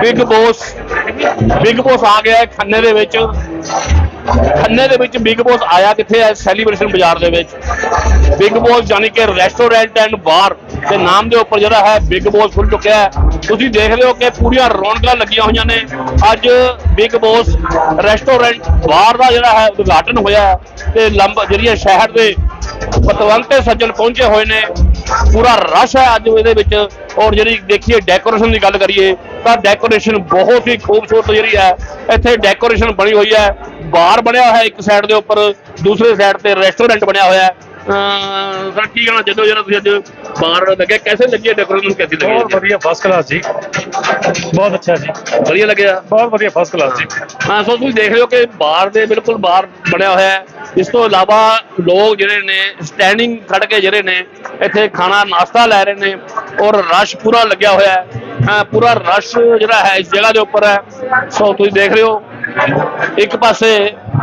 Big Bose big Bose ਆ ਗਿਆ ਖੰਨੇ ਦੇ ਵਿੱਚ। ਖੰਨੇ ਦੇ ਵਿੱਚ ਬਿਗ ਬੋਸ ਆਇਆ ਕਿੱਥੇ ਹੈ? ਸੈਲੀਬ੍ਰੇਸ਼ਨ ਬਾਜ਼ਾਰ ਦੇ ਵਿੱਚ। ਬਿਗ ਬੋਸ ਯਾਨੀ ਕਿ ਰੈਸਟੋਰੈਂਟ ਐਂਡ ਬਾਰ ਦੇ ਨਾਮ ਦੇ ਉੱਪਰ ਜਿਹੜਾ ਹੈ ਬਿਗ ਬੋਸ ਖੁੱਲ ਚੁੱਕਿਆ ਹੈ। ਤੁਸੀਂ ਦੇਖ ਰਹੇ ਹੋ ਕਿ ਪੂਰੀਆਂ ਰੌਣਕਾਂ ਲੱਗੀਆਂ ਹੋਈਆਂ ਨੇ। ਅੱਜ ਬਿਗ ਬੋਸ ਰੈਸਟੋਰੈਂਟ ਬਾਰ ਦਾ ਜਿਹੜਾ ਹੈ ਉਦਘਾਟਨ ਹੋਇਆ ਹੈ ਤੇ ਲੰਬ ਜਿਹੜੀਆਂ ਸ਼ਹਿਰ ਦੇ ਪਤਵੰਤੇ ਸੱਜਣ ਪਹੁੰਚੇ ਹੋਏ ਨੇ। ਪੂਰਾ ਰਸ਼ ਹੈ ਅੱਜ ਇਹਦੇ ਵਿੱਚ। ਔਰ ਜਿਹੜੀ ਦੇਖੀਏ ਡੈਕੋਰੇਸ਼ਨ ਦੀ ਗੱਲ ਕਰੀਏ, ਤਾਂ ਡੈਕੋਰੇਸ਼ਨ ਬਹੁਤ ਹੀ ਖੂਬਸੂਰਤ ਜਿਹੜੀ ਹੈ, ਇੱਥੇ ਡੈਕੋਰੇਸ਼ਨ ਬਣੀ ਹੋਈ ਹੈ। ਬਾਰ ਬਣਿਆ ਹੋਇਆ ਇੱਕ ਸਾਈਡ ਦੇ ਉੱਪਰ, ਦੂਸਰੇ ਸਾਈਡ ਤੇ ਰੈਸਟੋਰੈਂਟ ਬਣਿਆ ਹੋਇਆ ਸਰ ਕੀ ਹੋ ਜਿਹੜਾ ਤੁਸੀਂ ਅੱਜ ਬਾਰ ਲੱਗਿਆ ਕੈਸੇ ਲੱਗੀ ਡੈਕੋਰੇਸ਼ਨ ਕੈਸੀ ਬਹੁਤ ਲੱਗੀ ਵਧੀਆ ਫਸਟ ਕਲਾਸ ਜੀ। ਬਹੁਤ ਅੱਛਾ ਜੀ। ਵਧੀਆ ਲੱਗਿਆ? ਬਹੁਤ ਵਧੀਆ ਫਸਟ ਕਲਾਸ ਜੀ। ਹਾਂ ਸੋ ਤੁਸੀਂ ਦੇਖ ਰਹੇ ਹੋ ਕਿ ਬਾਰ ਦੇ ਬਿਲਕੁਲ ਬਾਹਰ ਬਣਿਆ ਹੋਇਆ ਹੈ। ਇਸ ਤੋਂ ਇਲਾਵਾ ਲੋਕ ਜਿਹੜੇ ਨੇ ਸਟੈਂਡਿੰਗ ਖੜ ਕੇ ਜਿਹੜੇ ਨੇ ਇੱਥੇ ਖਾਣਾ ਨਾਸ਼ਤਾ ਲੈ ਰਹੇ ਨੇ ਔਰ ਰਸ਼ ਪੂਰਾ ਲੱਗਿਆ ਹੋਇਆ ਹੈ। ਪੂਰਾ ਰਸ਼ ਜਿਹੜਾ ਹੈ ਇਸ ਜਗ੍ਹਾ ਦੇ ਉੱਪਰ ਹੈ। ਸੋ ਤੁਸੀਂ ਦੇਖ ਰਹੇ ਹੋ ਇੱਕ ਪਾਸੇ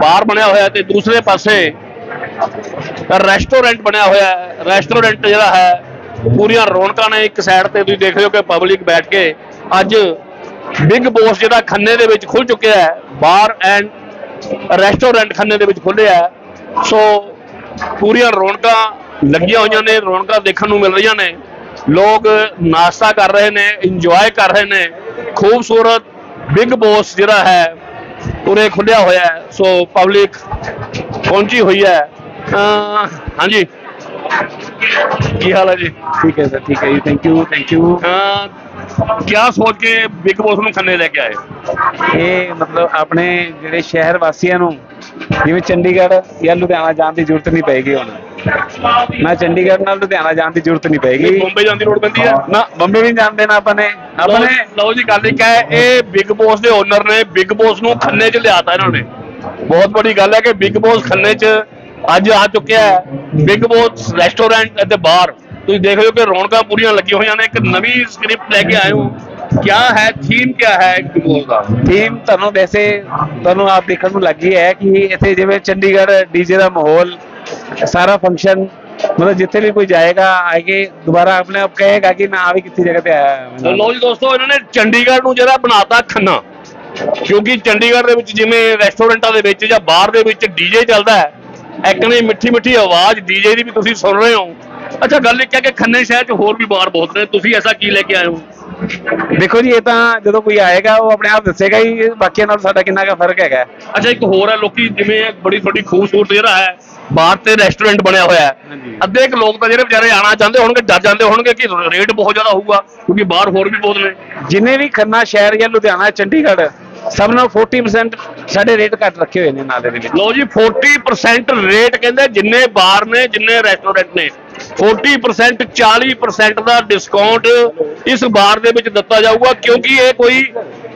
ਬਾਰ ਬਣਿਆ ਹੋਇਆ ਤੇ ਦੂਸਰੇ ਪਾਸੇ ਰੈਸਟੋਰੈਂਟ ਬਣਿਆ ਹੋਇਆ ਹੈ। ਰੈਸਟੋਰੈਂਟ ਜਿਹੜਾ ਹੈ, ਪੂਰੀਆਂ ਰੌਣਕਾਂ ਨੇ ਇੱਕ ਸਾਈਡ ਤੇ। ਤੁਸੀਂ ਦੇਖ ਰਹੇ ਹੋ ਕਿ ਪਬਲਿਕ ਬੈਠ ਕੇ ਅੱਜ ਬਿਗ ਬੋਸ ਜਿਹੜਾ ਖੰਨੇ ਦੇ ਵਿੱਚ ਖੁੱਲ ਚੁੱਕਿਆ ਹੈ ਬਾਰ ਐਂਡ ਰੈਸਟੋਰੈਂਟ ਖੰਨੇ ਦੇ ਵਿੱਚ ਖੁੱਲਿਆ ਹੈ। ਸੋ ਪੂਰੀਆਂ ਰੌਣਕਾਂ ਲੱਗੀਆਂ ਹੋਈਆਂ ਨੇ, ਰੌਣਕਾਂ ਦੇਖਣ ਨੂੰ ਮਿਲ ਰਹੀਆਂ ਨੇ। ਲੋਕ ਨਾਸ਼ਤਾ ਕਰ ਰਹੇ ਨੇ ਇੰਜੋਏ ਕਰ ਰਹੇ ਨੇ। ਖੂਬਸੂਰਤ ਬਿਗ ਬੋਸ ਜਿਹੜਾ ਹੈ, ਉਰੇ ਖੁੱਲਿਆ ਹੋਇਆ ਹੈ। ਸੋ ਪਬਲਿਕ ਪਹੁੰਚੀ ਹੋਈ ਹੈ। ਅਹ ਹਾਂਜੀ। ਕੀ ਹਾਲ ਹੈ ਜੀ? ਠੀਕ ਹੈ ਸਰ ਠੀਕ ਹੈ ਜੀ। Thank you thank you uh ਕਿਆ ਸੋਚ ਕੇ ਬਿਗ ਬੋਸ ਨੂੰ ਖੰਨੇ ਲੈ ਕੇ ਆਏ? ਇਹ ਮਤਲਬ ਆਪਣੇ ਜਿਹੜੇ ਸ਼ਹਿਰ ਵਾਸੀਆਂ ਨੂੰ ਜਿਵੇਂ ਚੰਡੀਗੜ੍ਹ ਜਾਂ ਲੁਧਿਆਣਾ ਜਾਣ ਦੀ ਜ਼ਰੂਰਤ ਨਹੀਂ ਪਏਗੀ ਹੁਣ। ਮੈਂ ਚੰਡੀਗੜ੍ਹ ਨਾਲ ਲੁਧਿਆਣਾ ਜਾਣ ਦੀ ਜ਼ਰੂਰਤ ਨਹੀਂ ਪਏਗੀ ਬੰਬੇ ਜਾਣ ਦੀ ਲੋੜ ਪੈਂਦੀ ਹੈ। ਨਾ ਬੰਬੇ ਵੀ ਜਾਣ ਦੇਣਾ ਆਪਾਂ ਨੇ। ਆਪਾਂ ਨੇ ਲਓ ਜੀ ਗੱਲ ਇੱਕ ਹੈ ਇਹ ਬਿਗ ਬੋਸ ਦੇ ਓਨਰ ਨੇ ਬਿਗ ਬੋਸ ਨੂੰ ਖੰਨੇ 'ਚ ਲਿਆਤਾ ਇਹਨਾਂ ਨੇ। ਬਹੁਤ ਵੱਡੀ ਗੱਲ ਹੈ ਕਿ ਬਿਗ ਬੋਸ ਖੰਨੇ 'ਚ ਅੱਜ ਆ ਚੁੱਕਿਆ ਹੈ। ਬਿਗ ਬੋਸ ਰੈਸਟੋਰੈਂਟ ਅਤੇ ਬਾਰ ਤੁਸੀਂ ਦੇਖ ਰਹੇ ਹੋ ਕਿ ਰੌਣਕਾਂ ਪੂਰੀਆਂ ਲੱਗੀਆਂ ਹੋਈਆਂ ਨੇ। ਇੱਕ ਨਵੀਂ ਸਕ੍ਰਿਪਟ ਲੈ ਕੇ ਆਏ ਹੋ। ਕਿਆ ਹੈ? ਥੀਮ ਕਿਆ ਹੈ ਬੋਸ ਦਾ? ਥੀਮ ਤੁਹਾਨੂੰ ਵੈਸੇ ਤੁਹਾਨੂੰ ਆਪ ਦੇਖਣ ਨੂੰ ਲੱਗੀ ਹੈ ਕਿ ਇੱਥੇ ਜਿਵੇਂ ਚੰਡੀਗੜ੍ਹ ਡੀਜੇ ਦਾ ਮਾਹੌਲ ਸਾਰਾ ਫੰਕਸ਼ਨ ਮਤਲਬ ਜਿੱਥੇ ਵੀ ਕੋਈ ਜਾਏਗਾ ਆਏਗੇ ਦੁਬਾਰਾ ਆਪਣੇ ਆਪ ਕਹੇਗਾ ਕਿ ਮੈਂ ਆ ਵੀ ਕਿੱਥੇ ਜਗ੍ਹਾ ਤੇ ਆਇਆ ਹਾਂ। ਲਓ ਜੀ ਦੋਸਤੋ ਇਹਨਾਂ ਨੇ ਚੰਡੀਗੜ੍ਹ ਨੂੰ ਜਿਹੜਾ ਬਣਾਤਾ ਖੰਨਾ। ਕਿਉਂਕਿ ਚੰਡੀਗੜ੍ਹ ਦੇ ਵਿੱਚ ਜਿਵੇਂ ਰੈਸਟੋਰੈਂਟਾਂ ਦੇ ਵਿੱਚ ਜਾਂ ਬਾਰ ਦੇ ਵਿੱਚ ਡੀਜੇ ਚੱਲਦਾ ਹੈ ਇੱਕ ਨੇ ਮਿੱਠੀ ਮਿੱਠੀ ਆਵਾਜ਼ ਡੀਜੇ ਦੀ ਵੀ ਤੁਸੀਂ ਸੁਣ ਰਹੇ ਹੋ। ਅੱਛਾ ਗੱਲ ਇਹ ਹੈ ਕਿ ਖੰਨੇ ਸ਼ਹਿਰ 'ਚ ਹੋਰ ਵੀ ਬਾਰ ਬਹੁਤ ਨੇ। ਤੁਸੀਂ ਐਸਾ ਕੀ ਲੈ ਕੇ ਆਏ ਹੋ? ਦੇਖੋ ਜੀ ਇਹ ਤਾਂ ਜਦੋਂ ਕੋਈ ਆਏਗਾ ਉਹ ਆਪਣੇ ਆਪ ਦੱਸੇਗਾ ਹੀ ਬਾਕੀਆਂ ਨਾਲ ਸਾਡਾ ਕਿੰਨਾ ਕੁ ਫ਼ਰਕ ਹੈਗਾ। ਅੱਛਾ ਇੱਕ ਹੋਰ ਹੈ ਲੋਕੀ ਜਿਵੇਂ ਬੜੀ ਬੜੀ ਖੂਬਸੂਰਤ ਜਿਹੜਾ ਹੈ ਬਾਰ ਤੇ ਰੈਸਟੋਰੈਂਟ ਬਣਿਆ ਹੋਇਆ ਹੈ। ਅੱਧੇ ਇੱਕ ਲੋਕ ਤਾਂ ਜਿਹੜੇ ਵਿਚਾਰੇ ਆਣਾ ਚਾਹੁੰਦੇ ਹੋਣਗੇ ਡਰ ਜਾਂਦੇ ਹੋਣਗੇ ਕਿ ਰੇਟ ਬਹੁਤ ਜ਼ਿਆਦਾ ਹੋਊਗਾ ਕਿਉਂਕਿ ਬਾਹਰ ਹੋਰ ਵੀ ਬਹੁਤ ਨੇ। ਜਿੰਨੇ ਵੀ ਖੰਨਾ ਸ਼ਹਿਰ ਜਾਂ ਲੁਧਿਆਣਾ ਚੰਡੀਗੜ੍ਹ ਸਭ ਨਾਲ 40% ਸਾਡੇ ਰੇਟ ਘੱਟ ਰੱਖੇ ਹੋਏ ਨੇ ਨਾਲੇ ਦੇ ਵਿੱਚ। ਲਓ ਜੀ 40% ਰੇਟ ਕਹਿੰਦੇ ਜਿੰਨੇ ਬਾਰ ਨੇ, ਜਿੰਨੇ ਰੈਸਟੋਰੈਂਟ ਨੇ। 40% 40% ਦਾ ਡਿਸਕਾਊਂਟ ਇਸ ਬਾਰ ਦੇ ਵਿੱਚ ਦਿੱਤਾ ਜਾਊਗਾ, ਕਿਉਂਕਿ ਇਹ ਕੋਈ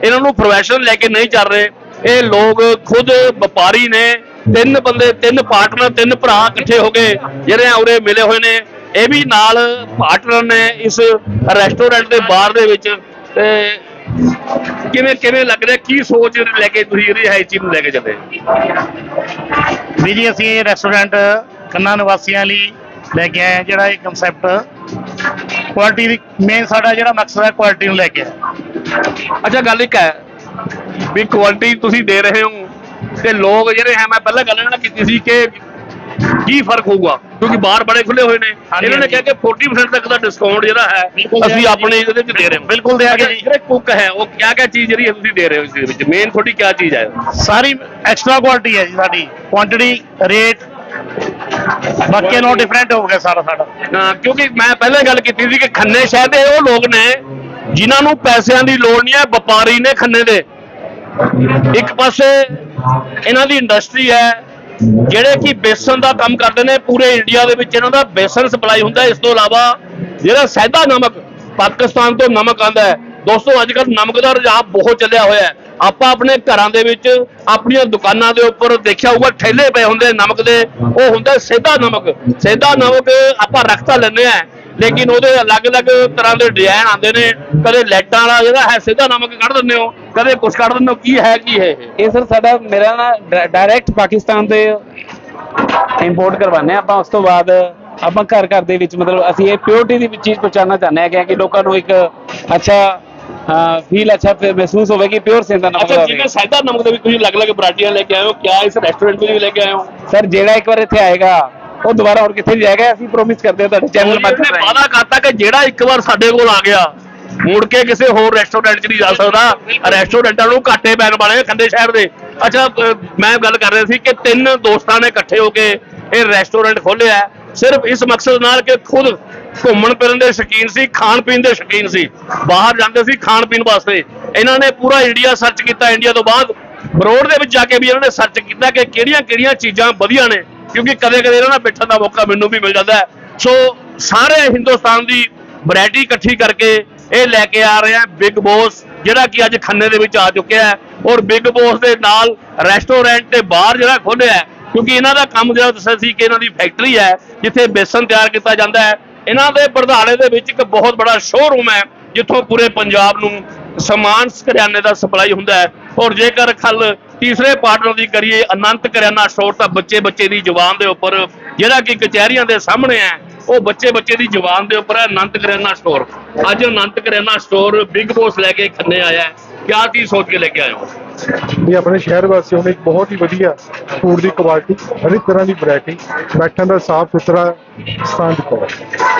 ਇਹਨਾਂ ਨੂੰ ਪ੍ਰੋਫੈਸ਼ਨ ਲੈ ਕੇ ਨਹੀਂ ਚੱਲ ਰਹੇ। ਇਹ ਲੋਕ ਖੁਦ ਵਪਾਰੀ ਨੇ, ਤਿੰਨ ਬੰਦੇ, ਤਿੰਨ ਪਾਰਟਨਰ ਤਿੰਨ ਭਰਾ ਇਕੱਠੇ ਹੋ ਕੇ ਜਿਹੜੇ ਉਰੇ ਮਿਲੇ ਹੋਏ ਨੇ। ਇਹ ਵੀ ਨਾਲ ਪਾਰਟਨਰ ਨੇ ਇਸ ਰੈਸਟੋਰੈਂਟ ਦੇ ਬਾਰ ਦੇ ਵਿੱਚ ਤੇ ਕਿਵੇਂ ਕਿਵੇਂ ਲੱਗ ਰਿਹਾ ਕੀ ਸੋਚ ਲੈ ਕੇ ਤੁਸੀਂ ਇਹ ਹੈ ਚੀਜ਼ ਨੂੰ ਲੈ ਕੇ ਚੱਲੇ ਵੀ ਜੀ ਅਸੀਂ ਇਹ ਰੈਸਟੋਰੈਂਟ ਖੰਨਾ ਨਿਵਾਸੀਆਂ ਲਈ ਲੈ ਕੇ ਆਏ ਹਾਂ ਜਿਹੜਾ ਇਹ ਕਨਸੈਪਟ ਕੁਆਲਿਟੀ ਦੀ ਮੇਨ ਸਾਡਾ ਜਿਹੜਾ ਮਕਸਦ ਹੈ ਕੁਆਲਿਟੀ ਨੂੰ ਲੈ ਕੇ ਅੱਛਾ ਗੱਲ ਇੱਕ ਹੈ ਵੀ ਕੁਆਲਿਟੀ ਤੁਸੀਂ ਦੇ ਰਹੇ ਹੋ ਤੇ ਲੋਕ ਜਿਹੜੇ ਹੈ ਮੈਂ ਪਹਿਲਾਂ ਗੱਲ ਇਹਨਾਂ ਨਾਲ ਕੀਤੀ ਸੀ ਕਿ ਕੀ ਫ਼ਰਕ ਹੋਊਗਾ? ਕਿਉਂਕਿ ਬਾਹਰ ਬੜੇ ਖੁੱਲੇ ਹੋਏ ਨੇ। ਇਹਨਾਂ ਨੇ ਕਿਹਾ ਕਿ 40% ਤੱਕ ਦਾ ਡਿਸਕਾਊਂਟ ਜਿਹੜਾ ਹੈ ਅਸੀਂ ਆਪਣੇ ਇਹਦੇ ਵਿੱਚ ਦੇ ਰਹੇ ਹਾਂ। ਬਿਲਕੁਲ ਦਿਆਂਗੇ ਅੱਛਾ, ਜੀ। ਜਿਹੜੇ ਕੁੱਕ ਹੈ ਉਹ ਕਿਆ ਕਿਆ ਚੀਜ਼ ਜਿਹੜੀ ਤੁਸੀਂ ਦੇ ਰਹੇ ਹੋ ਇਸ ਦੇ ਵਿੱਚ? ਮੇਨ ਤੁਹਾਡੀ ਕਿਆ ਚੀਜ਼ ਹੈ? ਸਾਰੀ ਐਕਸਟਰਾ ਕੁਆਲਿਟੀ ਹੈ ਜੀ ਸਾਡੀ। ਕੁਆਂਟੀਟੀ ਰੇਟ ਬਾਕੀ ਨਾਲੋਂ ਡਿਫਰੈਂਟ ਹੋ ਗਿਆ ਸਾਰਾ ਸਾਡਾ। ਕਿਉਂਕਿ ਮੈਂ ਪਹਿਲਾਂ ਗੱਲ ਕੀਤੀ ਸੀ ਕਿ ਖੰਨੇ ਸ਼ਹਿਰ ਦੇ ਉਹ ਲੋਕ ਨੇ ਜਿਨ੍ਹਾਂ ਨੂੰ ਪੈਸਿਆਂ ਦੀ ਲੋੜ ਨਹੀਂ ਹੈ ਵਪਾਰੀ ਨੇ ਖੰਨੇ ਦੇ। ਇੱਕ ਪਾਸੇ ਇਹਨਾਂ ਦੀ ਇੰਡਸਟਰੀ ਹੈ ਜਿਹੜੇ ਕਿ ਬੇਸਨ ਦਾ ਕੰਮ ਕਰਦੇ ਨੇ, ਪੂਰੇ ਇੰਡੀਆ ਦੇ ਵਿੱਚ ਇਹਨਾਂ ਦਾ ਬੇਸਨ ਸਪਲਾਈ ਹੁੰਦਾ ਇਸ ਤੋਂ ਇਲਾਵਾ ਜਿਹੜਾ ਸੈਦਾ ਨਮਕ ਪਾਕਿਸਤਾਨ ਤੋਂ ਨਮਕ ਆਂਦਾ ਹੈ, ਦੋਸਤੋ ਅੱਜ ਕੱਲ੍ਹ ਨਮਕ ਦਾ ਰੁਝਾਨ ਬਹੁਤ ਚੱਲਿਆ ਹੋਇਆ ਹੈ। ਆਪਾਂ ਆਪਣੇ ਘਰਾਂ ਦੇ ਵਿੱਚ ਆਪਣੀਆਂ ਦੁਕਾਨਾਂ ਦੇ ਉੱਪਰ ਦੇਖਿਆ ਹੋਊਗਾ, ਠੇਲੇ ਪਏ ਹੁੰਦੇ ਨਮਕ ਦੇ, ਉਹ ਹੁੰਦਾ ਸੇਧਾ ਨਮਕ। ਸੇਧਾ ਨਮਕ ਆਪਾਂ ਰੱਖਤਾ ਲੈਂਦੇ ਆ ਲੇਕਿਨ ਉਹਦੇ ਅਲੱਗ-ਅਲੱਗ ਤਰ੍ਹਾਂ ਦੇ ਡਿਜ਼ਾਈਨ ਆਉਂਦੇ ਨੇ। ਕਦੇ ਲੈਟਾਂ ਵਾਲਾ ਜਿਹੜਾ ਹੈ ਸਿੱਧਾ ਨਮਕ ਕੱਢ ਦਿੰਦੇ ਹੋ ਕਦੇ ਕੁਛ ਕੱਢ ਦਿੰਦੇ ਹੋ ਕੀ ਹੈ ਕੀ ਹੈ ਇਹ? ਇਹ ਸਰ ਸਾਡਾ ਮੇਰਾ ਨਾ ਡਾਇਰੈਕਟ ਪਾਕਿਸਤਾਨ ਤੋਂ ਇੰਪੋਰਟ ਕਰਵਾਉਂਦੇ ਹਾਂ ਆਪਾਂ ਉਸ ਤੋਂ ਬਾਅਦ ਆਪਾਂ ਘਰ ਘਰ ਦੇ ਵਿੱਚ ਮਤਲਬ ਅਸੀਂ ਇਹ ਪਿਓਰਿਟੀ ਦੀ ਚੀਜ਼ ਪਹੁੰਚਾਉਣਾ ਚਾਹੁੰਦੇ ਹਾਂ ਕਿ ਲੋਕਾਂ ਨੂੰ ਇੱਕ ਅੱਛਾ ਫੀਲ ਅੱਛਾ ਮਹਿਸੂਸ ਹੋਵੇ ਕਿ ਪਿਓਰ ਸਿੰਦਾ ਨਮਕ ਅੱਛਾ ਦਾ ਜਿਵੇਂ ਸਾਦਾ ਨਮਕ ਦੇ ਵੀ ਤੁਸੀਂ ਅਲੱਗ-ਅਲੱਗ ਵੈਰਾਈਟੀਆਂ ਲੈ ਕੇ ਆਏ ਹੋ ਕਿਆ ਇਸ ਰੈਸਟੋਰੈਂਟ ਵਿੱਚ ਵੀ ਲੈ ਕੇ ਆਏ ਹੋ? ਸਰ ਜਿਹੜਾ ਇੱਕ ਵਾਰ ਇੱਥੇ ਆਏਗਾ ਉਹ ਦੁਬਾਰਾ ਹੋਰ ਕਿੱਥੇ ਜਾਏਗਾ ਅਸੀਂ ਪ੍ਰੋਮਿਸ ਕਰਦੇ ਹਾਂ ਤੁਹਾਡੇ ਚੈਨਲ ਚੈਨਲ ਨੇ ਵਾਅਦਾ ਕਰਤਾ ਕਿ ਜਿਹੜਾ ਇੱਕ ਵਾਰ ਸਾਡੇ ਕੋਲ ਆ ਗਿਆ ਮੁੜ ਕੇ ਕਿਸੇ ਹੋਰ ਰੈਸਟੋਰੈਂਟ 'ਚ ਨਹੀਂ ਜਾ ਸਕਦਾ। ਰੈਸਟੋਰੈਂਟਾਂ ਨੂੰ ਘਾਟੇ ਪੈਣ ਵਾਲੇ ਖੰਡੇ ਸ਼ਹਿਰ ਦੇ। ਅੱਛਾ ਮੈਂ ਗੱਲ ਕਰ ਰਿਹਾ ਸੀ ਕਿ ਤਿੰਨ ਦੋਸਤਾਂ ਨੇ ਇਕੱਠੇ ਹੋ ਕੇ ਇਹ ਰੈਸਟੋਰੈਂਟ ਖੋਲ੍ਹਿਆ ਸਿਰਫ ਇਸ ਮਕਸਦ ਨਾਲ ਕਿ ਖੁਦ ਘੁੰਮਣ ਫਿਰਨ ਦੇ ਸ਼ੌਕੀਨ ਸੀ ਖਾਣ ਪੀਣ ਦੇ ਸ਼ੌਕੀਨ ਸੀ। ਬਾਹਰ ਜਾਂਦੇ ਸੀ ਖਾਣ ਪੀਣ ਵਾਸਤੇ। ਇਹਨਾਂ ਨੇ ਪੂਰਾ ਇੰਡੀਆ ਸਰਚ ਕੀਤਾ। ਇੰਡੀਆ ਤੋਂ ਬਾਅਦ ਬਰੋਡ ਦੇ ਵਿੱਚ ਜਾ ਕੇ ਵੀ ਇਹਨਾਂ ਨੇ ਸਰਚ ਕੀਤਾ ਕਿ ਕਿਹੜੀਆਂ ਕਿਹੜੀਆਂ ਚੀਜ਼ਾਂ ਵਧੀਆ ਨੇ। ਕਿਉਂਕਿ ਕਦੇ ਕਦੇ ਇਹਨਾਂ ਨਾਲ ਬੈਠਣ ਦਾ ਮੌਕਾ ਮੈਨੂੰ ਵੀ ਮਿਲ ਜਾਂਦਾ ਹੈ। ਸੋ ਸਾਰੇ ਹਿੰਦੁਸਤਾਨ ਦੀ ਵੈਰਾਈਟੀ ਇਕੱਠੀ ਕਰਕੇ ਇਹ ਲੈ ਕੇ ਆ ਰਹੇ ਆ ਬਿਗ ਬੋਸ ਜਿਹੜਾ ਕਿ ਅੱਜ ਖੰਨੇ ਦੇ ਵਿੱਚ ਆ ਚੁੱਕਿਆ ਹੈ। ਔਰ ਬਿਗ ਬੋਸ ਦੇ ਨਾਲ ਰੈਸਟੋਰੈਂਟ ਤੇ ਬਾਹਰ ਜਿਹੜਾ ਖੋਲ੍ਹਿਆ ਹੈ, ਕਿਉਂਕਿ ਇਹਨਾਂ ਦਾ ਕੰਮ ਜਿਹੜਾ ਦੱਸਿਆ ਸੀ ਕਿ ਇਹਨਾਂ ਦੀ ਫੈਕਟਰੀ ਹੈ, ਜਿੱਥੇ ਬੇਸਨ ਤਿਆਰ ਕੀਤਾ ਜਾਂਦਾ ਹੈ। ਇਹਨਾਂ ਦੇ ਪ੍ਰਧਾਨੇ ਦੇ ਵਿੱਚ ਇੱਕ ਬਹੁਤ ਬੜਾ ਸ਼ੋਰੂਮ ਹੈ, ਜਿੱਥੋਂ ਪੂਰੇ ਪੰਜਾਬ ਨੂੰ ਸਮਾਨ ਕਰਿਆਨੇ ਦਾ ਸਪਲਾਈ ਹੁੰਦਾ ਹੈ। ਔਰ ਜੇਕਰ ਖਲ ਤੀਸਰੇ ਪਾਰਟਨਰ ਦੀ ਕਰੀਏ, ਅਨੰਤ ਕਰਿਆਨਾ ਸਟੋਰ ਤਾਂ ਬੱਚੇ ਬੱਚੇ ਦੀ ਜ਼ੁਬਾਨ ਦੇ ਉੱਪਰ, ਜਿਹੜਾ ਕਿ ਕਚਹਿਰੀਆਂ ਦੇ ਸਾਹਮਣੇ ਹੈ, ਉਹ ਬੱਚੇ ਬੱਚੇ ਦੀ ਜ਼ੁਬਾਨ ਦੇ ਉੱਪਰ ਹੈ, ਅਨੰਤ ਕਰਿਆਨਾ ਸਟੋਰ ਅੱਜ Anant Karyana store Big Boss ਲੈ ਕੇ ਖੰਨੇ ਆਇਆ ਹੈ। ਕਿਆ ਚੀਜ਼ ਸੋਚ ਕੇ ਲੈ ਕੇ ਆਇਓ ਇਹ ਆਪਣੇ ਸ਼ਹਿਰ ਵਾਸੀਆਂ ਨੂੰ ਇੱਕ ਬਹੁਤ ਹੀ ਵਧੀਆ ਫੂਡ ਦੀ ਕੁਆਲਿਟੀ ਹਰ ਇੱਕ ਤਰ੍ਹਾਂ ਦੀ ਵੈਰਾਈਟੀ ਬੈਠਣ ਦਾ ਸਾਫ਼ ਸੁਥਰਾ ਸਥਾਨ ਦਿੱਤਾ ਹੈ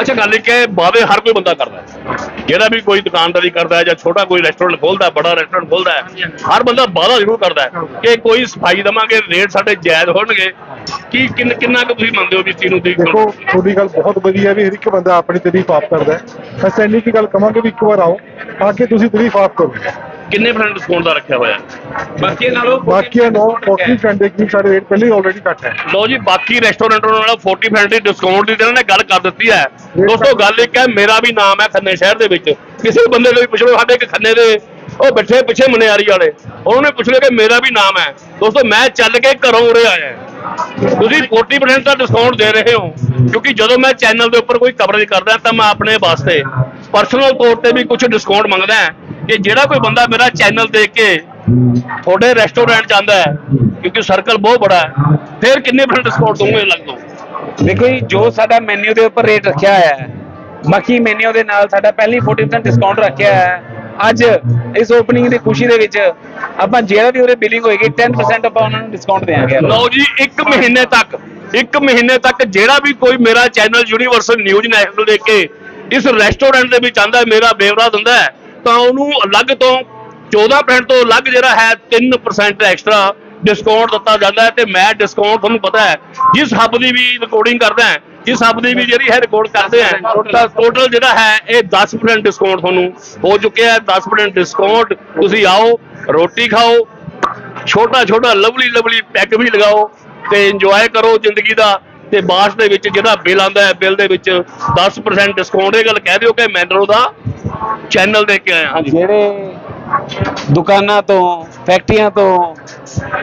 ਅੱਛਾ ਗੱਲ ਇਹ ਕਿ ਬਾਵੇ ਹਰ ਕੋਈ ਬੰਦਾ ਕਰਦਾ ਹੈ। ਜਿਹੜਾ ਵੀ ਕੋਈ ਦੁਕਾਨਦਾਰੀ ਕਰਦਾ ਹੈ ਜਾਂ ਛੋਟਾ ਕੋਈ ਰੈਸਟੋਰੈਂਟ ਖੋਲਦਾ ਬੜਾ ਰੈਸਟੋਰੈਂਟ ਖੋਲਦਾ ਹੈ ਹਰ ਬੰਦਾ ਵਾਅਦਾ ਜ਼ਰੂਰ ਕਰਦਾ ਹੈ ਕਿ ਕੋਈ ਸਫ਼ਾਈ ਦਵਾਂਗੇ ਰੇਟ ਸਾਡੇ ਜਾਇਜ਼ ਹੋਣਗੇ। ਕੀ ਕਿੰਨ ਕਿੰਨਾ ਕੁ ਤੁਸੀਂ ਮੰਨਦੇ ਹੋ ਵੀ ਚੀਜ਼ ਨੂੰ ਦੇਖੋ ਤੁਹਾਡੀ ਗੱਲ ਬਹੁਤ ਵਧੀਆ ਵੀ ਹਰ ਇੱਕ ਬੰਦਾ ਆਪਣੀ ਤਾਰੀਫ ਆਪ ਕਰਦਾ ਹੈ। ਅਸੀਂ ਇੰਨੀ ਕੀ ਗੱਲ ਕਵਾਂਗੇ ਵੀ ਇੱਕ ਵਾਰ ਆਓ ਆ ਕੇ ਤੁਸੀਂ ਤਾਰੀਫ ਆਪ ਕਰੋ। ਕਿੰਨੇ ਪਰਸੈਂਟ ਡਿਸਕਾਊਂਟ ਦਾ ਰੱਖਿਆ ਹੋਇਆ? ਹੈ ਬਾਕੀ ਨਾਲੋਂ ਬਾਕੀਆਂ ਨੂੰ 40% ਦੇ ਕੀ ਸਾਡੇ ਰੇਟ ਪਹਿਲੇ ਆਲਰੇਡੀ ਘੱਟ ਹੈ। ਲੋ ਜੀ ਬਾਕੀ ਰੈਸਟੋਰੈਂਟਾਂ ਨਾਲ 40% ਦੀ ਡਿਸਕਾਊਂਟ ਦੀ ਇਹਨਾਂ ਨੇ ਗੱਲ ਕਰ ਦਿੱਤੀ ਹੈ। ਦੋਸਤੋ ਗੱਲ ਇੱਕ ਹੈ ਮੇਰਾ ਵੀ ਨਾਮ ਹੈ ਖੰਨੇ ਸ਼ਹਿਰ ਦੇ ਵਿੱਚ। ਕਿਸੇ ਬੰਦੇ ਨੂੰ ਵੀ ਪੁੱਛ ਲਓ ਸਾਡੇ ਇੱਕ ਖੰਨੇ ਦੇ ਉਹ ਬੈਠੇ ਪਿੱਛੇ ਮਨਿਆਰੀ ਵਾਲੇ। ਉਹਨਾਂ ਨੇ ਪੁੱਛ ਲਿਆ ਕਿ ਮੇਰਾ ਵੀ ਨਾਮ ਹੈ। ਦੋਸਤੋ ਮੈਂ ਚੱਲ ਕੇ ਘਰੋਂ ਉਰੇ ਆਇਆ ਤੁਸੀਂ 40% ਦਾ ਡਿਸਕਾਊਂਟ ਦੇ ਰਹੇ ਹੋ ਕਿਉਂਕਿ ਜਦੋਂ ਮੈਂ ਚੈਨਲ ਦੇ ਉੱਪਰ ਕੋਈ ਕਵਰੇਜ ਕਰਦਾ ਤਾਂ ਮੈਂ ਆਪਣੇ ਵਾਸਤੇ ਪਰਸਨਲ ਤੌਰ ਤੇ ਵੀ ਕੁਝ ਡਿਸਕਾਊਂਟ ਮੰਗਦਾ ਹਾਂ। ਕਿ ਜਿਹੜਾ ਕੋਈ ਬੰਦਾ ਮੇਰਾ ਚੈਨਲ ਦੇਖ ਕੇ ਤੁਹਾਡੇ ਰੈਸਟੋਰੈਂਟ ਆਂਦਾ ਹੈ ਕਿਉਂਕਿ ਸਰਕਲ ਬਹੁਤ ਬੜਾ ਹੈ ਫਿਰ ਕਿੰਨੇ ਪਰਸੈਂਟ ਡਿਸਕਾਊਂਟ ਦੋਗੇ ਲੱਗ ਦੋ ਦੇਖੋ ਜੀ ਜੋ ਸਾਡਾ ਮੈਨੂ ਦੇ ਉੱਪਰ ਰੇਟ ਰੱਖਿਆ ਹੋਇਆ ਹੈ ਬਾਕੀ ਮੈਨੂ ਦੇ ਨਾਲ ਸਾਡਾ ਪਹਿਲੀ 40% ਡਿਸਕਾਊਂਟ ਰੱਖਿਆ ਹੈ। ਅੱਜ ਇਸ ਓਪਨਿੰਗ ਦੀ ਖੁਸ਼ੀ ਦੇ ਵਿੱਚ ਆਪਾਂ ਜਿਹੜਾ ਵੀ ਉਹਦੇ ਬਿਲਿੰਗ ਹੋਏਗੀ 10% ਆਪਾਂ ਉਹਨਾਂ ਨੂੰ ਡਿਸਕਾਊਂਟ ਦੇਵਾਂਗੇ ਲਓ ਜੀ 1 ਮਹੀਨੇ ਤੱਕ 1 ਮਹੀਨੇ ਤੱਕ ਜਿਹੜਾ ਵੀ ਕੋਈ ਮੇਰਾ ਚੈਨਲ ਯੂਨੀਵਰਸਲ ਨਿਊਜ਼ ਨੈਸ਼ਨਲ ਦੇਖ ਕੇ ਇਸ ਰੈਸਟੋਰੈਂਟ ਦੇ ਵਿੱਚ ਆਂਦਾ ਮੇਰਾ ਬੇਵਰਾ ਦਿੰਦਾ ਹੈ, ਤਾਂ ਉਹਨੂੰ ਅਲੱਗ ਤੋਂ 14% ਤੋਂ ਅਲੱਗ ਜਿਹੜਾ ਹੈ 3% ਐਕਸਟਰਾ ਡਿਸਕਾਊਂਟ ਦਿੱਤਾ ਜਾਂਦਾ ਹੈ ਤੇ ਮੈਂ ਡਿਸਕਾਊਂਟ ਤੁਹਾਨੂੰ ਪਤਾ ਹੈ, ਜਿਸ ਹੱਬ ਦੀ ਵੀ ਰਿਕਾਰਡਿੰਗ ਕਰਦਾ ਹੈ, ਜਿਸ ਹੱਬ ਦੀ ਵੀ ਜਿਹੜੀ ਹੈ ਰਿਕਾਰਡ ਕਰਦੇ ਆ ਟੋਟਲ ਜਿਹੜਾ ਹੈ ਇਹ 10% ਡਿਸਕਾਊਂਟ ਤੁਹਾਨੂੰ ਹੋ ਚੁੱਕਿਆ ਹੈ। 10% ਡਿਸਕਾਊਂਟ ਤੁਸੀਂ ਆਓ, ਰੋਟੀ ਖਾਓ, ਛੋਟਾ ਛੋਟਾ ਲਵਲੀ ਲਵਲੀ ਪੈਕ ਵੀ ਲਗਾਓ ਤੇ ਇੰਜੋਏ ਕਰੋ ਜ਼ਿੰਦਗੀ ਦਾ ਤੇ ਬਾਅਦ ਦੇ ਵਿੱਚ ਜਿਹੜਾ ਬਿੱਲ ਆਂਦਾ ਹੈ ਬਿੱਲ ਦੇ ਵਿੱਚ 10% ਡਿਸਕਾਊਂਟ ਇਹ ਗੱਲ ਕਹਿ ਦਿਓ ਕਿ ਮੈਨਰੋ ਦਾ ਚੈਨਲ ਦੇ ਕੇ ਆਇਆ ਹਾਂਜੀ। ਜਿਹੜੇ ਦੁਕਾਨਾਂ ਤੋਂ ਫੈਕਟਰੀਆਂ ਤੋਂ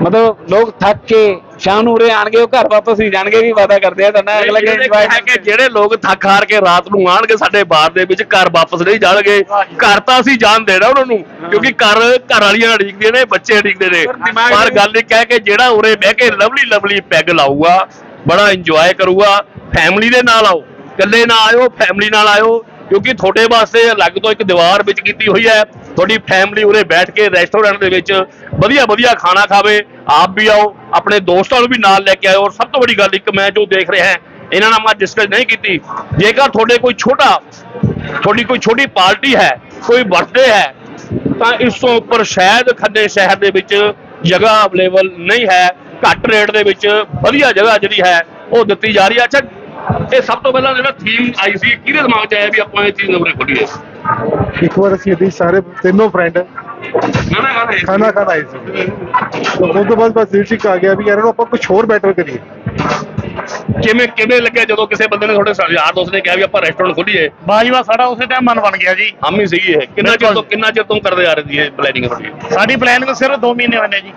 ਮਤਲਬ ਲੋਕ ਥੱਕ ਕੇ ਸ਼ਾਮ ਨੂੰ ਉਰੇ ਆਣਗੇ ਉਹ ਘਰ ਵਾਪਸ ਨਹੀਂ ਜਾਣਗੇ ਵੀ ਵਾਦਾ ਕਰਦੇ ਆ ਤਾਂ ਨਾ ਅਗਲਾ ਹੈ ਕਿ ਜਿਹੜੇ ਲੋਕ ਥੱਕ ਹਾਰ ਕੇ ਰਾਤ ਨੂੰ ਆਣਗੇ ਸਾਡੇ ਬਾਰ ਦੇ ਵਿੱਚ ਘਰ ਵਾਪਸ ਨਹੀਂ ਜਾਣਗੇ। ਘਰ ਤਾਂ ਅਸੀਂ ਜਾਣ ਦੇਣਾ ਉਹਨਾਂ ਨੂੰ ਕਿਉਂਕਿ ਘਰ ਘਰ ਵਾਲੀਆਂ ਉਡੀਕਦੀਆਂ ਨੇ ਬੱਚੇ ਉਡੀਕਦੇ ਨੇ। ਪਰ ਗੱਲ ਇਹ ਕਹਿ ਕੇ ਜਿਹੜਾ ਉਰੇ ਬਹਿ ਕੇ ਲਵਲੀ ਲਵਲੀ ਪੈਗ ਲਾਊਗਾ ਬੜਾ ਇੰਜੋਏ ਕਰੂਗਾ ਫੈਮਿਲੀ ਦੇ ਨਾਲ ਆਓ ਇਕੱਲੇ ਨਾ ਆਇਓ ਫੈਮਿਲੀ ਨਾਲ ਆਇਓ ਕਿਉਂਕਿ ਤੁਹਾਡੇ ਵਾਸਤੇ ਅਲੱਗ ਤੋਂ ਇੱਕ ਦੀਵਾਰ ਵਿੱਚ ਕੀਤੀ ਹੋਈ ਹੈ। ਤੁਹਾਡੀ ਫੈਮਿਲੀ ਉਰੇ ਬੈਠ ਕੇ ਰੈਸਟੋਰੈਂਟ ਦੇ ਵਿੱਚ ਵਧੀਆ ਵਧੀਆ ਖਾਣਾ ਖਾਵੇ। ਆਪ ਵੀ ਆਓ, ਆਪਣੇ ਦੋਸਤਾਂ ਨੂੰ ਵੀ ਨਾਲ ਲੈ ਕੇ ਆਇਓ। ਔਰ ਸਭ ਤੋਂ ਵੱਡੀ ਗੱਲ, ਇੱਕ ਮੈਂ ਜੋ ਦੇਖ ਰਿਹਾ ਇਹਨਾਂ ਨਾਲ ਮੈਂ ਡਿਸਕਸ ਨਹੀਂ ਕੀਤੀ। ਜੇਕਰ ਤੁਹਾਡੇ ਕੋਈ ਛੋਟਾ, ਤੁਹਾਡੀ ਕੋਈ ਛੋਟੀ ਪਾਰਟੀ ਹੈ, ਕੋਈ ਬਰਥਡੇ ਹੈ, ਤਾਂ ਇਸ ਤੋਂ ਉੱਪਰ ਸ਼ਾਇਦ ਖੰਨੇ ਸ਼ਹਿਰ ਦੇ ਵਿੱਚ ਜਗ੍ਹਾ ਅਵੇਲੇਬਲ ਨਹੀਂ ਹੈ। ਘੱਟ ਰੇਟ ਦੇ ਵਿੱਚ ਵਧੀਆ ਜਗ੍ਹਾ ਜਿਹੜੀ ਹੈ, ਉਹ ਦਿੱਤੀ ਜਾ ਰਹੀ ਹੈ। ਅੱਛਾ ਇਹ ਸਭ ਤੋਂ ਪਹਿਲਾਂ ਜਿਹੜਾ ਥੀਮ ਆਈ ਸੀ ਕਿਹਦੇ ਦਿਮਾਗ 'ਚ ਆਇਆ ਵੀ ਆਪਾਂ ਇਹ ਚੀਜ਼ ਨਵਰੇ ਖੋਲੀਏ? ਇੱਕ ਵਾਰ ਅਸੀਂ ਇਹਦੀ ਸਾਰੇ ਤਿੰਨੋਂ ਫਰੈਂਡ ਖਾਣਾ ਖਾਣਾ ਖਾਣਾ ਖਾਣ ਆਏ ਸੀ। ਉਸ ਤੋਂ ਬਾਅਦ ਬਸ ਦਿਲ 'ਚ ਇੱਕ ਆ ਗਿਆ ਵੀ ਯਾਰ ਇਹਨੂੰ ਆਪਾਂ ਕੁਝ ਹੋਰ ਬੈਟਰ ਕਰੀਏ। ਕਿਵੇਂ ਕਿਵੇਂ ਲੱਗਿਆ ਜਦੋਂ ਕਿਸੇ ਬੰਦੇ ਨੇ ਤੁਹਾਡੇ ਸਾ- ਯਾਰ ਦੋਸਤ ਨੇ ਕਿਹਾ ਵੀ ਆਪਾਂ ਰੈਸਟੋਰੈਂਟ ਖੋਲੀਏ? ਬਾਜਵਾ ਸਾਡਾ ਉਸੇ ਟਾਈਮ ਮਨ ਬਣ ਗਿਆ ਜੀ। ਹਮ ਹੀ ਸੀਗੀ ਇਹ। ਕਿੰਨਾ ਚਿਰ ਬਿਲਕੁਲ। ਤੋਂ ਕਿੰਨਾ ਚਿਰ ਤੋਂ ਕਰਦੇ ਆ ਰਹੇ ਸੀ ਇਹ ਪਲੈਨਿੰਗ ਤੁਹਾਡੀ? ਸਾਡੀ ਪਲਾਨਿੰਗ ਸਿਰਫ 2 ਮਹੀਨੇ ਹੋਏ ਨੇ ਜੀ।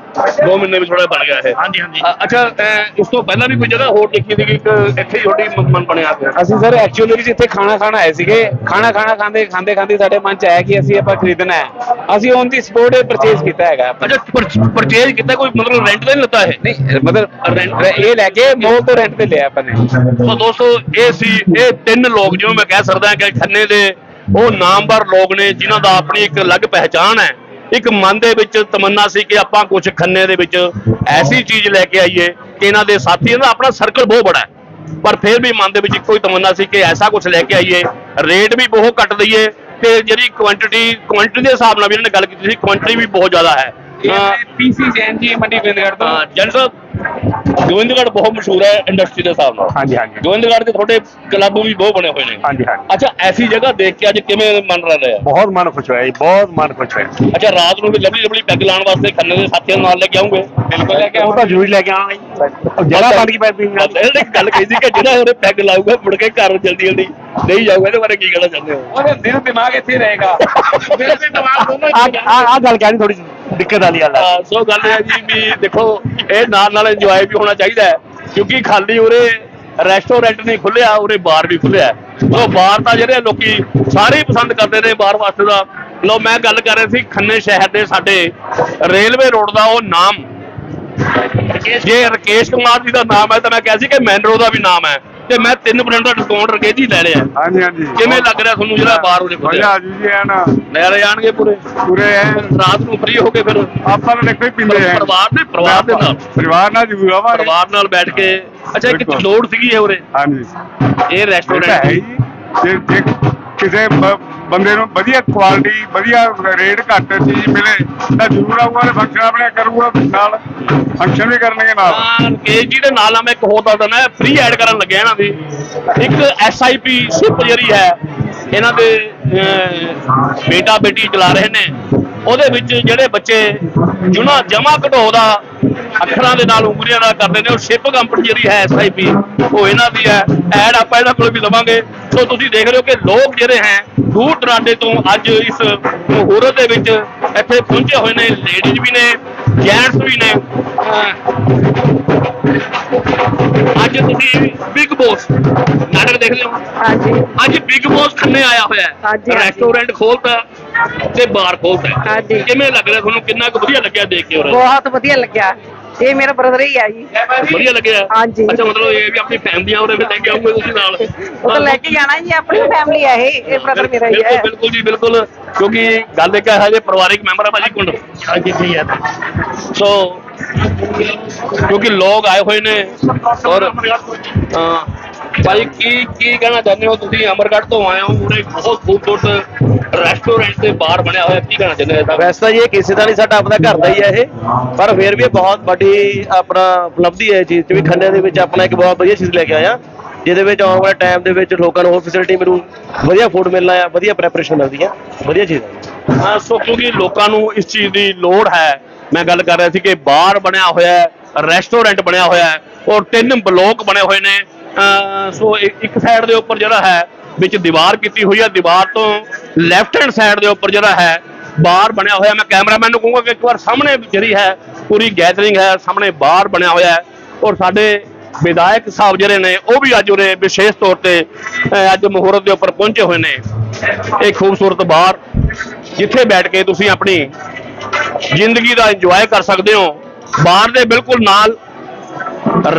ਦੋ ਮਹੀਨੇ ਵਿੱਚ ਥੋੜਾ ਬਣ ਗਿਆ ਇਹ। ਹਾਂਜੀ ਹਾਂਜੀ। ਅ- ਅੱਛਾ ਅ, ਉਸ ਤੋਂ ਪਹਿਲਾਂ ਵੀ ਕੋਈ ਜਗ੍ਹਾ ਹੋਰ ਦੇਖੀ ਸੀਗੀ ਇੱਕ ਇੱਥੇ ਹੀ ਤੁਹਾਡੀ ਮ- ਮਨ ਬਣਿਆ ਪਿਆ? ਅਸੀਂ ਸਰ ਐਕਚੁਅਲੀ ਜਿੱਥੇ ਖਾਣਾ ਖਾਣ ਆਏ ਸੀਗੇ। ਖਾਣਾ ਖਾਣਾ ਖਾਂਦੇ ਖਾਂਦੇ ਖਾਂਦੇ ਸਾਡੇ ਮਨ ਚ ਆਇਆ ਕਿ ਅਸੀਂ ਆਪਾਂ ਖਰੀਦਣਾ ਹੈ। ਅਸੀਂ ਔਨ ਦੀ ਸਪੋਰਟ ਪਰਚੇਸ ਕੀਤਾ ਹੈਗਾ। ਅੱਛਾ ਪਰਚੇਜ ਕੀਤਾ ਕੋਈ ਮਤਲਬ ਰੈਂਟ ਤੇ ਨਹੀਂ ਲੱਤਾ ਇਹ? ਨਹੀਂ ਮਤਲਬ ਰੈਂਟ ਇਹ ਲੈ ਕੇ ਮੋਲ ਤੋਂ ਰੈਂਟ ਤੇ ਲਿਆ ਆਪਾਂ ਨੇ। ਸੋ ਦੋਸਤੋ, ਇਹ ਸੀ, ਇਹ ਤਿੰਨ ਲੋਕ ਜਿਹਨੂੰ ਮੈਂ ਕਹਿ ਸਕਦਾ ਕਿ ਖੰਨੇ ਦੇ, ਉਹ ਨਾਮਵਰ ਲੋਕ ਨੇ ਜਿਨ੍ਹਾਂ ਦਾ ਆਪਣੀ ਇੱਕ ਅਲੱਗ ਪਹਿਚਾਣ ਹੈ। ਇੱਕ ਮਨ ਦੇ ਵਿੱਚ ਤਮੰਨਾ ਸੀ ਕਿ ਆਪਾਂ ਕੁਝ ਖੰਨੇ ਦੇ ਵਿੱਚ ਐਸੀ ਚੀਜ਼ ਲੈ ਕੇ ਆਈਏ ਕਿ ਇਹਨਾਂ ਦੇ ਸਾਥੀਆਂ ਦਾ ਆਪਣਾ ਸਰਕਲ ਬਹੁਤ ਬੜਾ ਹੈ। ਪਰ ਫਿਰ ਵੀ ਮਨ ਦੇ ਵਿੱਚ ਇੱਕੋ ਹੀ ਤਮੰਨਾ ਸੀ ਕਿ ਐਸਾ ਕੁਝ ਲੈ ਕੇ ਆਈਏ। ਰੇਟ ਵੀ ਬਹੁਤ ਘੱਟ ਦਈਏ ਤੇ ਜਿਹੜੀ ਕੁਆਂਟੀਟੀ ਕੁਆਂਟੀਟੀ ਦੇ ਹਿਸਾਬ ਨਾਲ ਵੀ ਇਹਨਾਂ ਨੇ ਗੱਲ ਕੀਤੀ ਸੀ ਕੁਆਂਟੀਟੀ ਵੀ ਬਹੁਤ ਜ਼ਿਆਦਾ ਹੈ। ਪੀਸੀ ਜੈਨ ਜੀ ਮੰਡੀ ਗੋਬਿੰਦਗੜ੍ਹ ਤੋਂ। ਹਾਂ ਜਨ ਸਾਹਿਬ ਗੋਬਿੰਦਗੜ੍ਹ ਬਹੁਤ ਮਸ਼ਹੂਰ ਹੈ ਇੰਡਸਟਰੀ ਦੇ ਹਿਸਾਬ ਨਾਲ। ਹਾਂਜੀ ਹਾਂਜੀ। ਗੋਬਿੰਦਗੜ੍ਹ ਦੇ ਤੁਹਾਡੇ ਕਲੱਬ ਵੀ ਬਹੁਤ ਬਣੇ ਹੋਏ ਨੇ। ਹਾਂਜੀ ਹਾਂਜੀ। ਅੱਛਾ ਐਸੀ ਜਗ੍ਹਾ ਦੇਖ ਕੇ ਅੱਜ ਕਿਵੇਂ ਮਨ ਰਹਿ ਰਿਹਾ ਬਹੁਤ ਮਨ ਖੁਸ਼ ਹੋਇਆ ਜੀ ਬਹੁਤ ਮਨ ਖੁਸ਼ ਹੋਇਆ। ਅੱਛਾ ਰਾਤ ਨੂੰ ਵੀ ਲਵਲੀ ਲਵਲੀ ਪੈਗ ਲਾਉਣ ਵਾਸਤੇ ਖੰਨੇ ਦੇ ਸਾਥੀਆਂ ਨੂੰ ਨਾਲ ਲੈ ਕੇ ਆਉਂਗੇ? ਬਿਲਕੁਲ ਲੈ ਕੇ ਉਹ ਤਾਂ ਜ਼ਰੂਰ ਲੈ ਕੇ ਆਵਾਂਗੇ ਜੀ। ਜਗ੍ਹਾ ਬਣ ਗਈ ਪੈਪੀ ਇਹਨੇ ਇੱਕ ਗੱਲ ਕਹੀ ਸੀ ਕਿ ਜਿਹੜਾ ਉਹਨੇ ਪੈਗ ਲਾਊਗਾ ਮੁੜ ਕੇ ਘਰ ਜਲਦੀ ਜਲਦੀ ਨਹੀਂ ਜਾਊਗਾ ਇਹਦੇ ਬਾਰੇ ਕੀ ਕਹਿਣਾ ਚਾਹੁੰਦੇ ਹੋ? ਉਹਦੇ ਦਿਲ ਦਿਮਾਗ ਇੱਥੇ ਹੀ ਰਹੇਗਾ। ਮੇਰੇ ਤੇ ਦਿਮਾਗ ਦੋਨੋਂ ਆ ਆ ਗੱਲ ਕਹਿਣੀ ਥੋੜੀ ਦਿੱਕਤ ਵਾਲੀ ਗੱਲ ਹੈ, ਸੋ ਗੱਲ ਇਹ ਹੈ ਜੀ ਵੀ ਦੇਖੋ, ਇਹ ਨਾਲ ਨਾਲ ਇੰਜੋਏ ਵੀ ਹੋਣਾ ਚਾਹੀਦਾ ਹੈ, ਕਿਉਂਕਿ ਖਾਲੀ ਉਰੇ ਰੈਸਟੋਰੈਂਟ ਨਹੀਂ ਖੁੱਲਿਆ ਉਰੇ ਬਾਰ ਵੀ ਖੁੱਲਿਆ ਸੋ ਬਾਰ ਤਾਂ ਜਿਹੜੇ ਲੋਕੀ ਸਾਰੇ ਹੀ ਪਸੰਦ ਕਰਦੇ ਨੇ ਬਾਰ ਵਾਸਤੇ ਦਾ। ਲੋ, ਮੈਂ ਗੱਲ ਕਰ ਰਿਹਾ ਸੀ ਖੰਨੇ ਸ਼ਹਿਰ ਦੇ ਸਾਡੇ ਰੇਲਵੇ ਰੋਡ ਦਾ ਉਹ ਨਾਮ। ਜੇ ਰਕੇਸ਼ ਕੁਮਾਰ ਜੀ ਦਾ ਨਾਮ ਹੈ, ਤਾਂ ਮੈਂ ਕਿਹਾ ਸੀ ਕਿ ਮੈਨਰੋ ਦਾ ਵੀ ਨਾਮ ਹੈ। ਤੇ ਮੈਂ 3% ਦਾ ਡਿਸਕਾਊਂਟ ਰਕੇਸ਼ ਜੀ ਲੈ ਲਿਆ। ਹਾਂਜੀ ਹਾਂਜੀ। ਕਿਵੇਂ ਲੱਗ ਰਿਹਾ ਤੁਹਾਨੂੰ ਜਿਹੜਾ ਬਾਰ ਉਰੇ ਖੁੱਲਿਆ ਮਜ਼ਾ ਜੂ ਐਨ। ਲੈ ਲੈ ਜਾਣਗੇ ਪੂਰੇ? ਪੂਰੇ ਐ ਰਾਤ ਨੂੰ ਫ੍ਰੀ ਹੋ ਕੇ ਫਿਰ ਆਪਾਂ ਦੇਖੋ ਹੀ ਪੀਂਦੇ ਆ ਪਰਿਵਾਰ ਦੇ ਪਰਿਵਾਰ ਦੇ ਨਾਲ? ਪਰਿਵਾਰ ਨਾਲ ਜ਼ਰੂਰ ਆਵਾਂਗੇ। ਪਰਿਵਾਰ ਨਾਲ ਬੈਠ ਕੇ। ਅੱਛਾ ਇੱਕ। ਲੋੜ ਸੀਗੀ ਇਹ ਉਰੇ? ਹਾਂਜੀ। ਇਹ ਹੈ ਰੈਸਟੋਰੈਂਟ ਹੀ। ਜੇ ਜੇ ਕਿਸੇ ਬੰਦੇ ਨੂੰ ਵਧੀਆ ਕੁਆਲਿਟੀ ਵਧੀਆ ਰੇਟ ਘੱਟ ਚੀਜ਼ ਮਿਲੇ ਤਾਂ ਜ਼ਰੂਰ ਆਊਗਾ ਤੇ ਫੰਕਸ਼ਨ ਆਪਣੇ ਕਰੂਗਾ, ਨਾਲ ਫੰਕਸ਼ਨ ਵੀ ਕਰਨਗੇ ਨਾਲ। ਕੇਜ ਜੀ ਦੇ ਨਾਲ ਆ, ਮੈਂ ਇੱਕ ਹੋਰ ਦੱਸ ਦਿੰਦਾ ਫ੍ਰੀ ਐਡ ਕਰਨ ਲੱਗਿਆ ਇਹਨਾਂ ਦੀ। ਇੱਕ ਐਸਆਈਪੀ ਸਿਪ ਜਿਹੜੀ ਹੈ, ਇਹਨਾਂ ਦੇ ਬੇਟਾ ਬੇਟੀ ਚਲਾ ਰਹੇ ਨੇ। ਉਹਦੇ ਵਿੱਚ ਜਿਹੜੇ ਬੱਚੇ ਜੁਨਾ, ਜਮਾ ਘਟੋ ਦਾ ਅੱਖਰਾਂ ਦੇ ਨਾਲ ਉਂਗਲੀਆਂ ਨਾਲ ਕਰਦੇ ਨੇ, ਉਹ ਸ਼ਿਪ ਕੰਪਨੀ ਜਿਹੜੀ ਹੈ ਐਸਆਈਪੀ ਉਹ ਇਹਨਾਂ ਦੀ ਹੈ। ਐਡ ਆਪਾਂ ਇਹਨਾਂ ਕੋਲ ਵੀ ਲਵਾਂਗੇ। ਸੋ ਤੁਸੀਂ ਦੇਖ ਰਹੇ ਹੋ ਕਿ ਲੋਕ ਜਿਹੜੇ ਹੈ ਦੂਰ ਦਰਾਡੇ ਤੋਂ ਅੱਜ ਇਸ ਮੁਹੂਰਤ ਦੇ ਵਿੱਚ ਇੱਥੇ ਪਹੁੰਚੇ ਹੋਏ ਨੇ ਲੇਡੀਜ਼ ਵੀ ਨੇ ਜੈਂਟਸ ਵੀ ਨੇ। ਅੱਜ ਤੁਸੀਂ ਬਿਗ ਬੌਸ ਨਾਟਕ ਦੇਖ ਲਿਓ ਹਾਂਜੀ। ਅੱਜ ਬਿਗ ਬੌਸ ਖੰਨੇ ਆਇਆ ਹੋਇਆ ਹੈ। ਹਾਂਜੀ। ਰੈਸਟੋਰੈਂਟ ਖੋਲਤਾ ਤੇ ਬਾਰ ਖੋਲਤਾ। ਹਾਂਜੀ। ਕਿਵੇਂ ਲੱਗ ਰਿਹਾ ਤੁਹਾਨੂੰ? ਕਿੰਨਾ ਕੁ ਵਧੀਆ ਲੱਗਿਆ ਦੇਖ ਕੇ ਉਰੇ ਬਹੁਤ ਵਧੀਆ ਲੱਗਿਆ। ਇਹ ਮੇਰਾ ਬ੍ਰਦਰ ਹੀ ਆ ਜੀ। ਵਧੀਆ ਲੱਗਿਆ? ਹਾਂਜੀ। ਅੱਛਾ ਮਤਲਬ ਇਹ ਵੀ ਆਪਣੀ ਫੈਮਲੀਆਂ ਉਰੇ ਵੀ ਲੈ ਕੇ ਆਉਂਗੇ ਤੁਸੀਂ ਨਾਲ। ਉਹ ਤਾਂ ਲੈ ਕੇ ਜਾਣਾ ਜੀ ਆਪਣੀ ਫੈਮਿਲੀ ਆ ਇਹ ਇਹ ਬ੍ਰਦਰ ਮੇਰਾ ਹੀ ਬਿਲਕੁਲ ਹੈ ਬਿਲਕੁਲ ਜੀ ਬਿਲਕੁਲ। ਕਿਉਂਕਿ ਗੱਲ ਇੱਕ ਹੈ ਜੇ ਪਰਿਵਾਰਿਕ ਮੈਂਬਰ ਆ ਭਾਜੀ ਕੁੰਡ। ਹਾਂਜੀ ਠੀਕ ਹੈ ਸੋ ਕਿਉਂਕਿ ਲੋਕ ਆਏ ਹੋਏ ਨੇ ਔਰ ਹਾਂ ਭਾਈ ਕੀ ਕੀ ਕਹਿਣਾ ਚਾਹੁੰਦੇ ਹੋ ਤੁਸੀਂ ਅਮਰਗੜ੍ਹ ਤੋਂ ਆਏ ਹੋ ਉਰੇ ਬਹੁਤ ਖੂਬਸੂਰਤ ਰੈਸਟੋਰੈਂਟ ਤੇ ਬਾਰ ਬਣਿਆ ਹੋਇਆ ਕੀ ਕਹਿਣਾ ਚਾਹੁੰਦੇ ਹੋ? ਵੈਸੇ ਤਾਂ ਜੀ ਇਹ ਕਿਸੇ ਦਾ ਨਹੀਂ ਸਾਡਾ ਆਪਣਾ ਘਰ ਦਾ ਹੀ ਹੈ ਇਹ ਪਰ ਫਿਰ ਵੀ ਇਹ ਬਹੁਤ ਵੱਡੀ ਆਪਣਾ ਉਪਲਬਧੀ ਹੈ ਇਹ ਚੀਜ਼ ਤੇ ਵੀ ਖੰਨੇ ਦੇ ਵਿੱਚ ਆਪਣਾ ਇੱਕ ਬਹੁਤ ਵਧੀਆ ਚੀਜ਼ ਲੈ ਕੇ ਆਇਆ ਜਿਹਦੇ ਵਿੱਚ ਆਉਣ ਵਾਲੇ ਟਾਈਮ ਦੇ ਵਿੱਚ ਲੋਕਾਂ ਨੂੰ ਹੋਰ ਫੈਸਿਲਿਟੀ ਮਿਲੂ ਵਧੀਆ ਫੂਡ ਮਿਲਣਾ ਆ ਵਧੀਆ ਪ੍ਰੈਪਰੇਸ਼ਨ ਮਿਲਦੀ ਆ ਵਧੀਆ ਚੀਜ਼ ਹੈ ਹਾਂ ਸੋ ਕਿਉਂਕਿ ਲੋਕਾਂ ਨੂੰ ਇਸ ਚੀਜ਼ ਦੀ ਲੋੜ ਹੈ ਮੈਂ ਗੱਲ ਕਰ ਰਿਹਾ ਸੀ ਕਿ ਬਾਰ ਬਣਿਆ ਹੋਇਆ ਹੈ ਰੈਸਟੋਰੈਂਟ ਬਣਿਆ ਹੋਇਆ ਹੈ ਔਰ ਤਿੰਨ ਬਲੋਕ ਬਣੇ ਹੋਏ ਨੇ ਸੋ ਇੱਕ- ਸਾਈਡ ਦੇ ਉੱਪਰ ਜਿਹੜਾ ਹੈ, ਵਿੱਚ ਦੀਵਾਰ ਕੀਤੀ ਹੋਈ ਹੈ। ਦੀਵਾਰ ਤੋਂ ਲੈਫਟ ਹੈਂਡ ਸਾਈਡ ਦੇ ਉੱਪਰ ਜਿਹੜਾ ਹੈ ਬਾਰ ਬਣਿਆ ਹੋਇਆ। ਮੈਂ ਕੈਮਰਾਮੈਨ ਨੂੰ ਕਹੂੰਗਾ ਕਿ ਇੱਕ ਵਾਰ ਸਾਹਮਣੇ ਜਿਹੜੀ ਹੈ, ਪੂਰੀ ਗੈਦਰਿੰਗ ਹੈ, ਸਾਹਮਣੇ ਬਾਰ ਬਣਿਆ ਹੋਇਆ ਹੈ। ਔਰ ਸਾਡੇ ਵਿਧਾਇਕ ਸਾਹਿਬ ਜਿਹੜੇ ਨੇ, ਉਹ ਵੀ ਅੱਜ ਉਰੇ ਵਿਸ਼ੇਸ਼ ਤੌਰ ਤੇ ਅੱਜ ਮਹੂਰਤ ਦੇ ਉੱਪਰ ਪਹੁੰਚੇ ਹੋਏ ਨੇ। ਇਹ ਖੂਬਸੂਰਤ ਬਾਰ ਜਿੱਥੇ ਬੈਠ ਕੇ ਤੁਸੀਂ ਆਪਣੀ ਜ਼ਿੰਦਗੀ ਦਾ ਇੰਜੋਏ ਕਰ ਸਕਦੇ ਹੋ। ਬਾਰ ਦੇ ਬਿਲਕੁਲ ਨਾਲ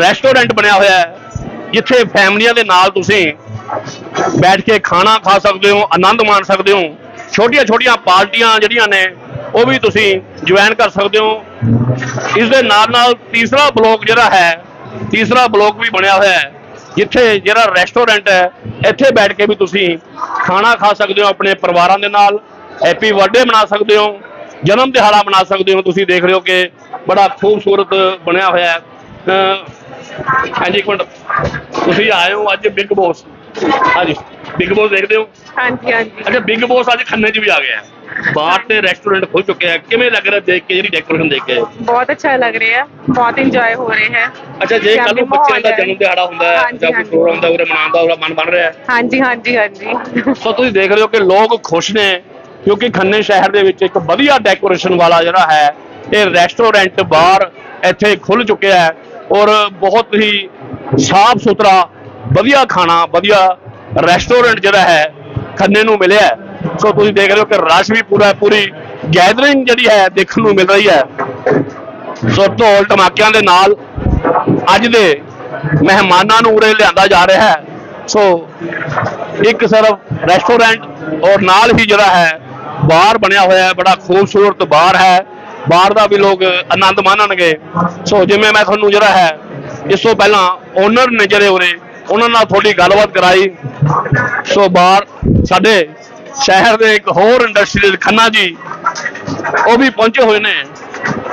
ਰੈਸਟੋਰੈਂਟ ਬਣਿਆ ਹੋਇਆ ਹੈ। ਜਿੱਥੇ ਫੈਮਲੀਆਂ ਦੇ ਨਾਲ ਤੁਸੀਂ ਬੈਠ ਕੇ ਖਾਣਾ ਖਾ ਸਕਦੇ ਹੋ, ਆਨੰਦ ਮਾਣ ਸਕਦੇ ਹੋ, ਛੋਟੀਆਂ ਛੋਟੀਆਂ ਪਾਰਟੀਆਂ ਜਿਹੜੀਆਂ ਨੇ, ਉਹ ਵੀ ਤੁਸੀਂ ਜੁਆਇਨ ਕਰ ਸਕਦੇ ਹੋ। ਇਸ ਦੇ ਨਾਲ ਨਾਲ ਤੀਸਰਾ ਬਲੋਕ ਜਿਹੜਾ ਹੈ, ਤੀਸਰਾ ਬਲੋਕ ਵੀ ਬਣਿਆ ਹੋਇਆ ਹੈ, ਜਿੱਥੇ ਜਿਹੜਾ ਰੈਸਟੋਰੈਂਟ ਹੈ, ਇੱਥੇ ਬੈਠ ਕੇ ਵੀ ਤੁਸੀਂ ਖਾਣਾ ਖਾ ਸਕਦੇ ਹੋ ਆਪਣੇ ਪਰਿਵਾਰਾਂ ਦੇ ਨਾਲ ਹੈਪੀ ਬਰਥਡੇ ਮਨਾ ਸਕਦੇ ਹੋ, ਜਨਮ ਦਿਹਾੜਾ ਮਨਾ ਸਕਦੇ ਹੋ। ਤੁਸੀਂ ਦੇਖ ਰਹੇ ਹੋ ਕਿ ਬੜਾ ਖੂਬਸੂਰਤ ਬਣਿਆ ਹੋਇਆ ਹੈ। ਹਾਂਜੀ ਇੱਕ ਮਿੰਟ। ਤੁਸੀਂ ਆਏ ਹੋ ਅੱਜ ਬਿਗ ਬੌਸ ਹਾਂਜੀ ਬਿਗ ਬੌਸ ਦੇਖਦੇ ਹੋ? ਹਾਂਜੀ ਹਾਂਜੀ। ਅੱਛਾ ਬਿਗ ਬੌਸ ਅੱਜ ਖੰਨੇ 'ਚ ਵੀ ਆ ਗਿਆ ਬਾਹਰ ਤੇ ਰੈਸਟੋਰੈਂਟ ਖੁੱਲ ਚੁੱਕੇ ਆ ਕਿਵੇਂ ਲੱਗ ਰਿਹਾ ਦੇਖ ਕੇ ਜਿਹੜੀ ਡੈਕੋਰੇਸ਼ਨ ਦੇਖ ਕੇ? ਬਹੁਤ ਅੱਛਾ ਲੱਗ ਰਿਹਾ ਬਹੁਤ ਇੰਜੋਏ ਹੋ ਰਿਹਾ ਹੈ। ਅੱਛਾ ਜੇ ਕੱਲ ਨੂੰ ਬੱਚਿਆਂ ਦਾ। ਜਨਮ ਦਿਹਾੜਾ ਹੁੰਦਾ ਹੈ ਜਾਂ ਕੋਈ। ਪ੍ਰੋਗਰਾਮ ਹੁੰਦਾ ਉਰੇ ਮਨਾਉਣ ਦਾ ਉਹਦਾ ਮਨ ਬਣ ਰਿਹਾ ਹਾਂਜੀ ਹਾਂਜੀ ਹਾਂਜੀ। ਸੋ ਤੁਸੀਂ ਦੇਖ ਰਹੇ ਹੋ ਕਿ ਲੋਕ ਖੁਸ਼ ਨੇ ਕਿਉਂਕਿ ਖੰਨੇ ਸ਼ਹਿਰ ਦੇ ਵਿੱਚ ਇੱਕ ਵਧੀਆ ਡੈਕੋਰੇਸ਼ਨ ਵਾਲਾ ਜਿਹੜਾ ਹੈ ਇਹ ਰੈਸਟੋਰੈਂਟ ਬਾਰ ਇੱਥੇ ਖੁੱਲ ਚੁੱਕਿਆ ਹੈ। ਔਰ ਬਹੁਤ ਹੀ ਸਾਫ਼ ਸੁਥਰਾ, ਵਧੀਆ ਖਾਣਾ, ਵਧੀਆ ਰੈਸਟੋਰੈਂਟ ਜਿਹੜਾ ਹੈ, ਖੰਨੇ ਨੂੰ ਮਿਲਿਆ ਸੋ ਤੁਸੀਂ ਦੇਖ ਰਹੇ ਹੋ ਕਿ ਰਸ਼ ਵੀ ਪੂਰਾ ਪੂਰੀ ਗੈਦਰਿੰਗ ਜਿਹੜੀ ਹੈ ਦੇਖਣ ਨੂੰ ਮਿਲ ਰਹੀ ਹੈ। ਸੋ ਢੋਲ ਟਮਾਕਿਆਂ ਦੇ ਨਾਲ ਅੱਜ ਦੇ ਮਹਿਮਾਨਾਂ ਨੂੰ ਉਰੇ ਲਿਆਂਦਾ ਜਾ ਰਿਹਾ ਹੈ। ਸੋ ਇੱਕ ਸਿਰਫ ਰੈਸਟੋਰੈਂਟ ਔਰ ਨਾਲ ਹੀ ਜਿਹੜਾ ਹੈ ਬਾਰ ਬਣਿਆ ਹੋਇਆ ਹੈ, ਬੜਾ ਖੂਬਸੂਰਤ ਬਾਰ ਹੈ। ਬਾਰ ਦਾ ਵੀ ਲੋਕ ਆਨੰਦ ਮਾਣਨਗੇ। ਸੋ ਜਿਵੇਂ ਮੈਂ ਤੁਹਾਨੂੰ ਜਿਹੜਾ ਹੈ ਇਸ ਤੋਂ ਪਹਿਲਾਂ ਓਨਰ ਨੇ ਜਿਹੜੇ ਉਰੇ ਉਹਨਾਂ ਨਾਲ ਥੋੜੀ ਗੱਲਬਾਤ ਕਰਾਈ। ਸੋ ਬਾਰ ਸਾਡੇ ਸ਼ਹਿਰ ਦੇ ਇੱਕ ਹੋਰ ਇੰਡਸਟਰੀਅਲ ਖੰਨਾ ਜੀ ਉਹ ਵੀ ਪਹੁੰਚੇ ਹੋਏ ਨੇ।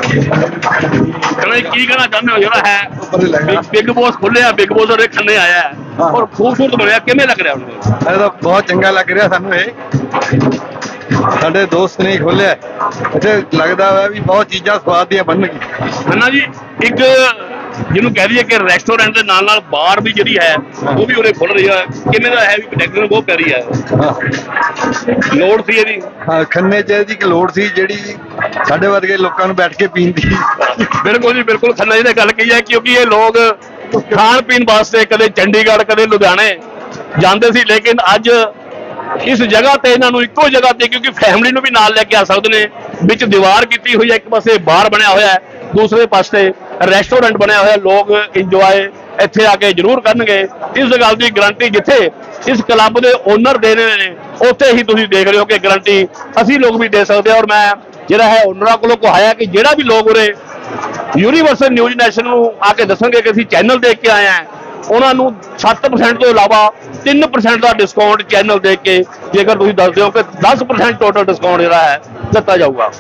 ਕਹਿੰਦੇ ਕੀ ਕਹਿਣਾ ਚਾਹੁੰਦੇ ਹੋ? ਜਿਹੜਾ ਹੈ ਬਿਗ ਬੋਸ ਖੁੱਲਿਆ ਬਿਗ ਬੋਸ ਦੇ ਖੰਨੇ ਆਇਆ ਔਰ ਖੂਬਸੂਰਤ ਬਣਿਆ ਕਿਵੇਂ ਲੱਗ ਰਿਹਾ ਉਹਨੂੰ ਇਹ ਤਾਂ ਬਹੁਤ ਚੰਗਾ ਲੱਗ ਰਿਹਾ ਸਾਨੂੰ ਇਹ। ਸਾਡੇ ਦੋਸਤ ਨੇ ਖੋਲਿਆ। ਇੱਥੇ ਲੱਗਦਾ ਹੈ ਵੀ ਬਹੁਤ ਚੀਜ਼ਾਂ ਸਵਾਦ ਦੀਆਂ ਬਣਨਗੀਆਂ। ਖੰਨਾ ਜੀ ਇੱਕ ਜਿਹਨੂੰ ਕਹਿ ਦਈਏ ਕਿ ਰੈਸਟੋਰੈਂਟ ਦੇ ਨਾਲ ਨਾਲ ਬਾਰ ਵੀ ਜਿਹੜੀ ਹੈ ਉਹ ਵੀ ਉਰੇ ਖੁੱਲ ਰਹੀ ਹੈ। ਕਿਵੇਂ ਦਾ ਹੈ ਵੀ ਪ੍ਰੋਟੈਕਸ਼ਨ ਬਹੁਤ ਪਿਆਰੀ ਹੈ। ਹਾਂ। ਲੋੜ ਸੀ ਇਹਦੀ? ਹਾਂ, ਖੰਨੇ ਚ ਇਹਦੀ ਇੱਕ ਲੋੜ ਸੀ ਜਿਹੜੀ ਸਾਡੇ ਵਰਗੇ ਲੋਕਾਂ ਨੂੰ ਬੈਠ ਕੇ ਪੀਣ ਦੀ ਬਿਲਕੁਲ ਜੀ ਬਿਲਕੁਲ ਖੰਨਾ ਜੀ ਨੇ ਗੱਲ ਕਹੀ ਹੈ ਕਿਉਂਕਿ ਇਹ ਲੋਕ ਖਾਣ ਪੀਣ ਵਾਸਤੇ ਕਦੇ ਚੰਡੀਗੜ੍ਹ ਕਦੇ ਲੁਧਿਆਣੇ ਜਾਂਦੇ ਸੀ ਲੇਕਿਨ ਅੱਜ ਇਸ ਜਗ੍ਹਾ ਤੇ ਇਹਨਾਂ ਨੂੰ ਇੱਕੋ ਜਗ੍ਹਾ ਤੇ ਕਿਉਂਕਿ ਫੈਮਿਲੀ ਨੂੰ ਵੀ ਨਾਲ ਲੈ ਕੇ ਆ ਸਕਦੇ ਨੇ। ਵਿੱਚ ਦੀਵਾਰ ਕੀਤੀ ਹੋਈ ਹੈ, ਇੱਕ ਪਾਸੇ ਬਾਹਰ ਬਣਿਆ ਹੋਇਆ ਹੈ, ਦੂਸਰੇ ਪਾਸੇ ਰੈਸਟੋਰੈਂਟ ਬਣਿਆ ਹੋਇਆ, ਲੋਕ ਇੰਜੋਏ ਇੱਥੇ ਆ ਕੇ ਜ਼ਰੂਰ ਕਰਨਗੇ। ਇਸ ਗੱਲ ਦੀ ਗਾਰੰਟੀ ਜਿੱਥੇ ਇਸ ਕਲੱਬ ਦੇ ਓਨਰ ਦੇ ਰਹੇ ਨੇ, ਉੱਥੇ ਹੀ ਤੁਸੀਂ ਦੇਖ ਰਹੇ ਹੋ ਕਿ ਗਾਰੰਟੀ ਅਸੀਂ ਲੋਕ ਵੀ ਦੇ ਸਕਦੇ ਹਾਂ। ਔਰ ਮੈਂ ਜਿਹੜਾ ਹੈ ਓਨਰਾਂ ਕੋਲੋਂ ਕਹਾਇਆ ਕਿ ਜਿਹੜਾ ਵੀ ਲੋਕ ਉਰੇ ਯੂਨੀਵਰਸਲ ਨਿਊਜ਼ ਨੈਸ਼ਨ ਨੂੰ ਆ ਕੇ ਦੱਸਣਗੇ ਕਿ ਅਸੀਂ ਚੈਨਲ ਦੇਖ ਕੇ ਆਏ ਹਾਂ। ਉਹਨਾਂ ਨੂੰ 7% ਤੋਂ ਇਲਾਵਾ 3% ਦਾ ਡਿਸਕਾਊਂਟ ਚੈਨਲ ਦੇਖ ਕੇ ਜੇਕਰ ਤੁਸੀਂ ਦੱਸਦੇ ਹੋ ਕਿ 10% ਟੋਟਲ ਡਿਸਕਾਊਂਟ ਜਿਹੜਾ ਹੈ ਦਿੱਤਾ ਜਾਊਗਾ।